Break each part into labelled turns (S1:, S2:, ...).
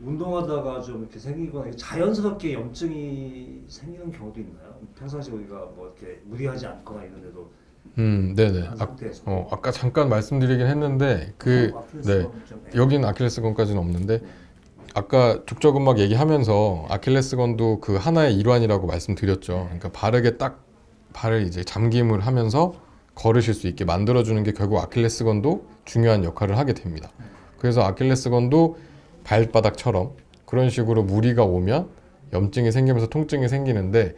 S1: 운동하다가 좀 이렇게 생기거나 자연스럽게 염증이 생기는 경우도 있나요? 평상시 우리가 뭐 이렇게 무리하지 않거나 이런데도
S2: 음, 네네.
S1: 한
S2: 아,
S1: 상태에서
S2: 어, 아까 잠깐 말씀드리긴 했는데 그 네. 여기는 아킬레스건까지는 없는데 아까 족저근막 얘기하면서 아킬레스건도 그 하나의 일환이라고 말씀드렸죠. 그러니까 바르게 딱 발을 이제 잠김을 하면서 걸으실 수 있게 만들어주는 게 결국 아킬레스건도 중요한 역할을 하게 됩니다. 그래서 아킬레스건도 발바닥처럼 그런 식으로 무리가 오면 염증이 생기면서 통증이 생기는데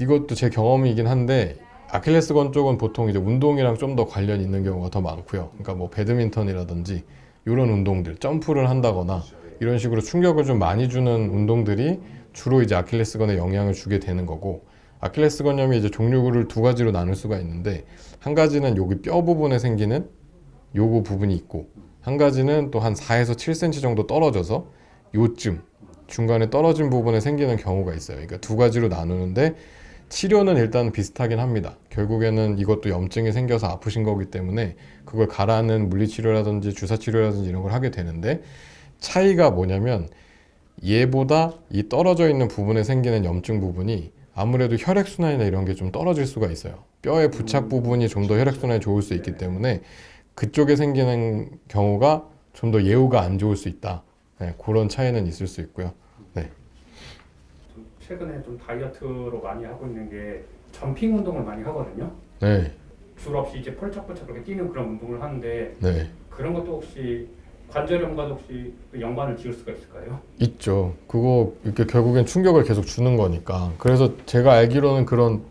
S2: 이것도 제 경험이긴 한데 아킬레스건 쪽은 보통 이제 운동이랑 좀 더 관련 있는 경우가 더 많고요. 그러니까 뭐 배드민턴이라든지 이런 운동들, 점프를 한다거나 이런 식으로 충격을 좀 많이 주는 운동들이 주로 이제 아킬레스건에 영향을 주게 되는 거고 아킬레스건염이 이제 종류를 두 가지로 나눌 수가 있는데 한 가지는 여기 뼈 부분에 생기는 요거 부분이 있고 한 가지는 또 한 4에서 7cm 정도 떨어져서 요쯤 중간에 떨어진 부분에 생기는 경우가 있어요. 그러니까 두 가지로 나누는데 치료는 일단 비슷하긴 합니다. 결국에는 이것도 염증이 생겨서 아프신 거기 때문에 그걸 가라앉는 물리치료라든지 주사치료라든지 이런 걸 하게 되는데 차이가 뭐냐면 얘보다 이 떨어져 있는 부분에 생기는 염증 부분이 아무래도 혈액순환이나 이런 게 좀 떨어질 수가 있어요. 뼈의 부착 부분이 좀 더 혈액순환이 좋을 수 있기 때문에 그쪽에 생기는 경우가 좀 더 예후가 안 좋을 수 있다. 네, 그런 차이는 있을 수 있고요.
S3: 좀 최근에 좀 다이어트로 많이 하고 있는 게 점핑 운동을 많이 하거든요.
S2: 네,
S3: 줄 없이 이제 펄쩍펄쩍 그렇게 뛰는 그런 운동을 하는데
S2: 네.
S3: 그런 것도 혹시 관절염과도 혹시 그 연관을 지을 수가 있을까요?
S2: 있죠. 그거 이렇게 결국엔 충격을 계속 주는 거니까. 그래서 제가 알기로는 그런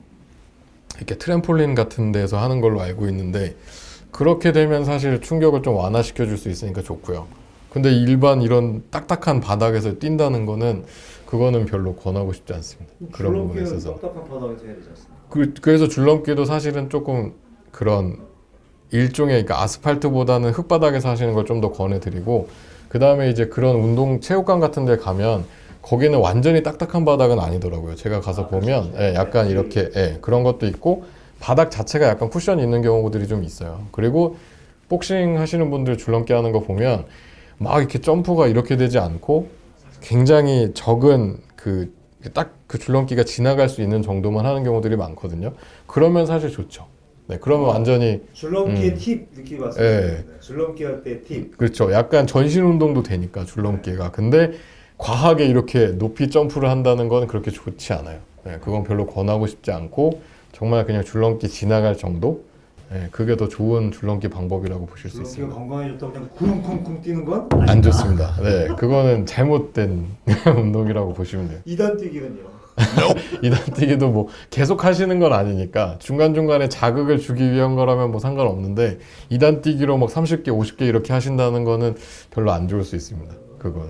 S2: 이렇게 트램폴린 같은 데서 하는 걸로 알고 있는데 그렇게 되면 사실 충격을 좀 완화시켜 줄 수 있으니까 좋고요. 근데 일반 이런 딱딱한 바닥에서 뛴다는 거는 그거는 별로 권하고 싶지 않습니다. 그런 부분에 있어서.
S1: 딱딱한 바닥에서 해야 되지 않습니까?
S2: 그, 그래서 줄넘기도 사실은 조금 그런 일종의 그러니까 아스팔트보다는 흙바닥에서 하시는 걸 좀 더 권해드리고 그 다음에 이제 그런 운동 체육관 같은 데 가면 거기는 완전히 딱딱한 바닥은 아니더라고요. 제가 가서
S1: 아,
S2: 보면
S1: 그렇죠.
S2: 예, 약간 이렇게 예, 그런 것도 있고 바닥 자체가 약간 쿠션이 있는 경우들이 좀 있어요. 그리고 복싱 하시는 분들 줄넘기 하는 거 보면 막 이렇게 점프가 이렇게 되지 않고 굉장히 적은 그 딱그 줄넘기가 지나갈 수 있는 정도만 하는 경우들이 많거든요. 그러면 사실 좋죠. 네, 그러면
S1: 어.
S2: 완전히
S1: 줄넘기의
S2: 음.
S1: 팁 이렇게
S2: 예.
S1: 말씀드렸는데 줄넘기 할 때 팁.
S2: 그렇죠. 약간 전신 운동도 되니까 줄넘기가. 근데 과하게 이렇게 높이 점프를 한다는 건 그렇게 좋지 않아요. 네, 그건 별로 권하고 싶지 않고 정말 그냥 줄넘기 지나갈 정도. 네, 그게 더 좋은 줄넘기 방법이라고 보실 수 있습니다.
S1: 건강에 좋다고 그냥 쿵쿵쿵 뛰는
S2: 건안
S1: 아니다.
S2: 좋습니다. 네, 그거는 잘못된 운동이라고 보시면 돼요.
S1: 이단 뛰기는요.
S2: 이단 뛰기도 뭐 계속 하시는 건 아니니까 중간중간에 자극을 주기 위한 거라면 뭐 상관없는데 이단 뛰기로 막 30개, 50개 이렇게 하신다는 거는 별로 안 좋을 수 있습니다. 그거는.